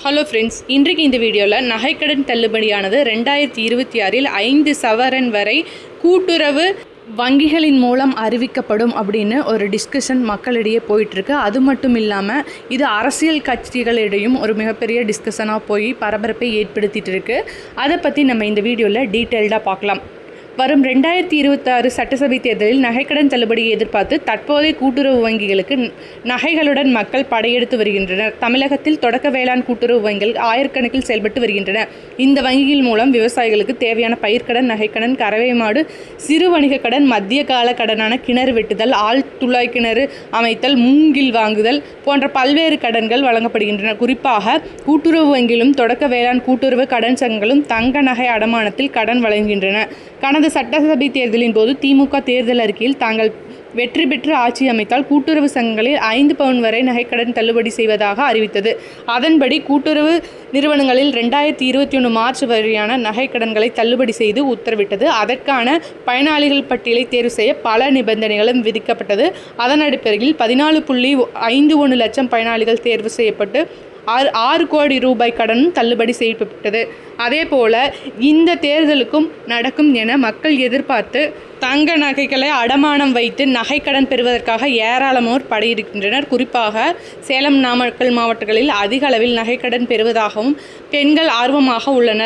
Hello friends இன்றைக்கு இந்த வீடியோவில் நகைக்கடன் தள்ளுபடியானது ரெண்டாயிரத்தி இருபத்தி ஆறில் ஐந்து சவரன் வரை கூட்டுறவு வங்கிகளின் மூலம் அறிவிக்கப்படும் அப்படின்னு ஒரு டிஸ்கஷன் மக்களிடையே போயிட்டுருக்கு. அது மட்டும் இல்லாமல் இது அரசியல் கட்சிகளிடையும் ஒரு மிகப்பெரிய டிஸ்கஷனாக போய் பரபரப்பை ஏற்படுத்திகிட்டு இருக்குது அதை பற்றி நம்ம இந்த வீடியோவில் டீட்டெயில்டாக பார்க்கலாம். வரும் ரெண்டாயிரத்தி இருபத்தாறு சட்டசபை தேர்தலில் நகைக்கடன் தள்ளுபடியை எதிர்பார்த்து தற்போதைய கூட்டுறவு வங்கிகளுக்கு நகைகளுடன் மக்கள் படையெடுத்து வருகின்றனர். தமிழகத்தில் தொடக்க வேளாண் கூட்டுறவு வங்கிகள் ஆயிரக்கணக்கில் செயல்பட்டு வருகின்றன. இந்த வங்கிகள் மூலம் விவசாயிகளுக்கு தேவையான பயிர்க்கடன் நகைக்கடன் கறவை மாடு சிறு வணிக கடன் மத்திய கால கடனான கிணறு வெட்டுதல் ஆள் துளாய் கிணறு அமைத்தல் மூங்கில் வாங்குதல் போன்ற பல்வேறு கடன்கள் வழங்கப்படுகின்றன. குறிப்பாக கூட்டுறவு வங்கியிலும் தொடக்க வேளாண் கூட்டுறவு கடன் சங்கங்களும் தங்க நகை அடமானத்தில் கடன் வழங்குகின்றன. கடந்த சட்டசபை தேர்தலின் போது திமுக தேர்தல் அறிக்கையில் தாங்கள் வெற்றி பெற்று ஆட்சி அமைத்தால் கூட்டுறவு சங்கங்களில் ஐந்து பவுன் வரை நகைக்கடன் தள்ளுபடி செய்வதாக அறிவித்தது. அதன்படி கூட்டுறவு நிறுவனங்களில் ரெண்டாயிரத்தி இருபத்தி ஒன்று மார்ச் வரையான நகைக்கடன்களை தள்ளுபடி செய்து உத்தரவிட்டது. அதற்கான பயனாளிகள் பட்டியலை தேர்வு செய்ய பல நிபந்தனைகளும் விதிக்கப்பட்டது. அதன் அடிப்படையில் பதினாலு புள்ளி ஐந்து ஒன்று லட்சம் பயனாளிகள் தேர்வு செய்யப்பட்டு ஆறு ஆறு கோடி ரூபாய் கடனும் தள்ளுபடி செய்யப்பட்டது. அதே போல் இந்த தேர்தலுக்கும் நடக்கும் என மக்கள் எதிர்பார்த்து தங்க நகைகளை அடமானம் வைத்து நகைக்கடன் பெறுவதற்காக ஏராளமோர் படையிருக்கின்றனர். குறிப்பாக சேலம் நாமக்கல் மாவட்டங்களில் அதிக அளவில் நகைக்கடன் பெறுவதாகவும் பெண்கள் ஆர்வமாக உள்ளனர்.